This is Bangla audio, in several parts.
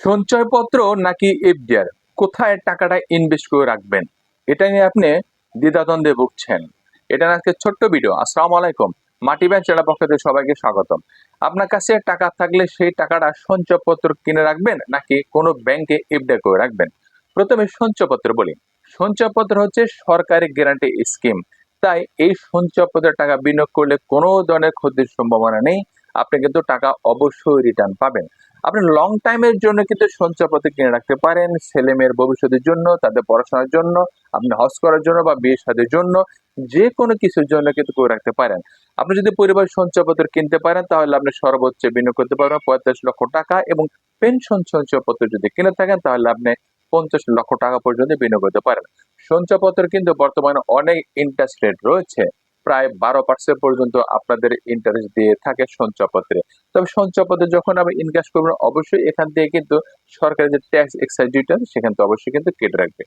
সঞ্চয়পত্র নাকি এফডিআর? কোথায় টাকাটা ইনভেস্ট করে রাখবেন? এটা নিয়ে আপনি দ্বিধাদ্বন্দ্বে ভুগছেন। এটা আজকে ছোট্ট ভিডিও আসসালামু আলাইকুম। মাটি ব্যাংক জেলা পক্ষ থেকে সবাইকে স্বাগতম। আপনার কাছে টাকা থাকলে সেই টাকাটা সঞ্চয়পত্র কিনে রাখবেন নাকি কোনো ব্যাংকে এফডিআর করে রাখবেন? প্রথমে সঞ্চয়পত্র বলি। সঞ্চয়পত্র হচ্ছে সরকারি গ্যারান্টি স্কিম তাই এই সঞ্চয়পত্রের টাকা বিনিয়োগ করলে কোনো ধরনের ক্ষতির সম্ভাবনা নেই। আপনি কিন্তু টাকা অবশ্যই রিটার্ন পাবেন। আপনি লং টাইমের জন্য কিন্তু সঞ্চয়পত্র কিনে রাখতে পারেন ছেলে মেয়ের ভবিষ্যতের জন্য, তাদের পড়াশোনার জন্য, আপনি হজ করার জন্য বা বিয়ে সাদের জন্য যে কোনো কিছুর জন্য কিন্তু করে রাখতে পারেন। আপনি যদি পরিবার সঞ্চয়পত্র কিনতে পারেন, তাহলে আপনি সর্বোচ্চ বিনিয়োগ করতে পারবেন পঁয়তাল্লিশ লক্ষ টাকা এবং পেনশন সঞ্চয়পত্র যদি কিনে থাকেন, তাহলে আপনি পঞ্চাশ লক্ষ টাকা পর্যন্ত বিনিয়োগ করতে পারেন। সঞ্চয়পত্র কিন্তু বর্তমানে অনেক ইন্টারেস্ট রেট রয়েছে। প্রায় বারো পার্সেন্ট পর্যন্ত আপনাদের ইন্টারেস্ট দিয়ে থাকে সঞ্চয়পত্রে। তবে সঞ্চয়পত্রে যখন আপনি ইনভেস্ট করবেন অবশ্যই এখান থেকে কিন্তু সরকারের যে ট্যাক্স এক্সাইজ ডিউটি সেখান থেকে অবশ্যই কিন্তু কেটে রাখবে।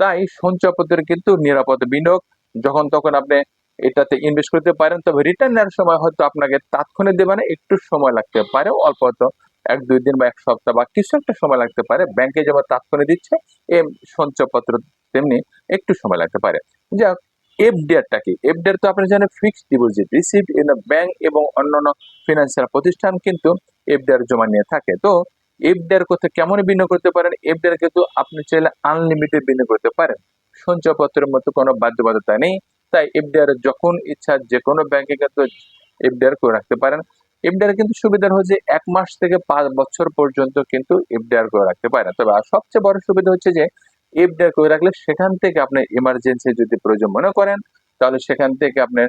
তাই সঞ্চয়পত্রের কিন্তু নিরাপদ বিনিয়োগ, যখন তখন আপনি এটাতে ইনভেস্ট করতে পারেন, তবে রিটার্ন নেওয়ার সময় হয়তো আপনাকে তাৎক্ষণিক দেবে না, একটু সময় লাগতে পারে, অল্প হয়তো এক, দুই দিন বা এক সপ্তাহ বা কিছু একটা সময় লাগতে পারে। ব্যাংকে যেমন তাৎক্ষণিক দিচ্ছে এই সঞ্চয়পত্র তেমনি একটু সময় লাগতে পারে। যাক এফডিআরটা কি এফডিআর তো আপনি জানেন fixed deposit received in the bank এবং অন্যান্য ফিনান্সিয়াল প্রতিষ্ঠান কিন্তু এফডিআর জমা নিয়ে থাকে। তো এফডিআর করতে কেমন বিনিয়োগ করতে পারেন? এফডিআর কিন্তু আপনি চাইলে আনলিমিটেড বিনিয়োগ করতে পারেন। সঞ্চয়পত্রের মতো কোনো বাধ্যবাধকতা নেই। তাই এফডিআর যখন ইচ্ছা যে কোনো ব্যাংকে কিন্তু এফডিআর করে রাখতে পারেন। এফডিআর কিন্তু সুবিধা হচ্ছে এক মাস থেকে পাঁচ বছর পর্যন্ত কিন্তু এফডিআর করে রাখতে পারেন। তবে সবচেয়ে বড় সুবিধা হচ্ছে যে এফডিআর করে রাখলে সেখান থেকে আপনি এমার্জেন্সি যদি প্রয়োজন মনে করেন, তাহলে সেখান থেকে আপনি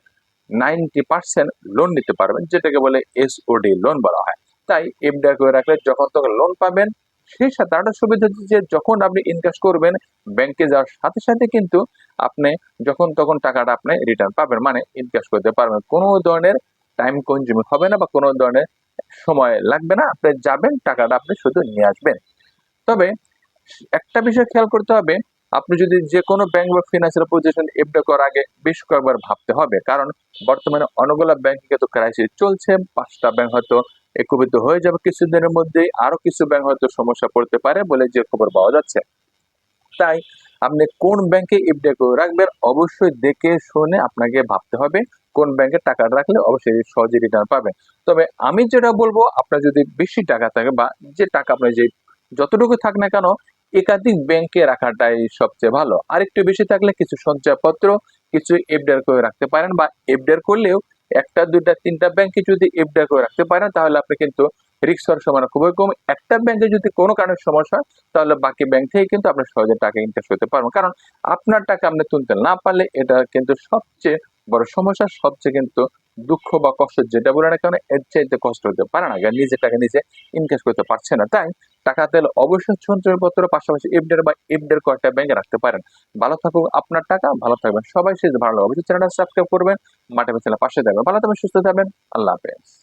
নাইনটি পার্সেন্ট লোন নিতে পারবেন, যেটাকে বলে এসওডি লোন বলা হয়। তাই এফ এফডিআর করে রাখলে যখন তখন লোন পাবেন, সেই সাথে আরেকটা সুবিধা হচ্ছে যে যখন আপনি ইনভেস্ট করবেন ব্যাংকে যাওয়ার সাথে সাথে কিন্তু আপনি যখন তখন টাকাটা আপনি রিটার্ন পাবেন মানে ইনভেস্ট করতে পারবেন। কোনো ধরনের টাইম কনজিউমিং হবে না বা কোনো ধরনের সময় লাগবে না, আপনি যাবেন, টাকাটা আপনি শুধু নিয়ে আসবেন। তবে একটা বিষয় খেয়াল করতে হবে, আপনি যদি যে কোনো ব্যাংক বা ফিনান্সিয়াল পজিশন এফডি করার আগে বেশ কয়েকবার ভাবতে হবে। কারণ বর্তমানে অনেকগুলো ব্যাংকে তো ক্রাইসিস চলছে, পাঁচটা ব্যাংক হয়তো একীভূত হয়ে যাবে কিছুদিনের মধ্যেই আরও কিছু ব্যাংক হয়তো সমস্যা পড়তে পারে বলে যে খবর পাওয়া যাচ্ছে। তাই আপনি কোন ব্যাংকে এফডি করে রাখবেন অবশ্যই দেখে শুনে আপনাকে ভাবতে হবে, কোন ব্যাংকে টাকা রাখলে অবশ্যই সহজে রিটার্ন পাবেন। তবে আমি যেটা বলব, আপনার যদি বেশি টাকা থাকে বা যে টাকা আপনার যে যতটুকু থাক না কেন একাধিক ব্যাংকে রাখাটাই সবচেয়ে ভালো। আর একটু বেশি থাকলে কিছু সঞ্চয়পত্র, কিছু এফডিআর করে রাখতে পারেন বা এফডিআর করলেও একটা, দুইটা, তিনটা ব্যাংকে যদি এফডিআর করে রাখতে পারেন, তাহলে আপনি কিন্তু রিস্ক হওয়ার সময় খুবই কম। একটা ব্যাংকে যদি কোনো কারণে সমস্যা হয়, তাহলে বাকি ব্যাংক থেকে কিন্তু আপনার সহজে টাকা ইনভেস্ট করতে পারবেন। কারণ আপনার টাকা আপনি তুলতে না পারলে এটা কিন্তু সবচেয়ে বড় সমস্যা, সবচেয়ে কিন্তু দুঃখ বা কষ্ট, যেটা বলে না কেন, এর চাইতে কষ্ট হতে পারে না। নিজের টাকা নিজে ইনভেস্ট করতে পারছে না। তাই টাকা তেল অবশ্যই সঞ্চয়পত্র পাশাপাশি এফডের বা এফডের কয়েকটা ব্যাংকে রাখতে পারেন। ভালো থাকুক আপনার টাকা, ভালো থাকবেন সবাই শেষ ভালো অবশ্যই চ্যানেলটা সাবস্ক্রাইব করবেন, মাঠে চ্যানেল পাশে থাকবেন, ভালো থাকবেন, সুস্থ থাকবেন, আল্লাহ হাফেজ।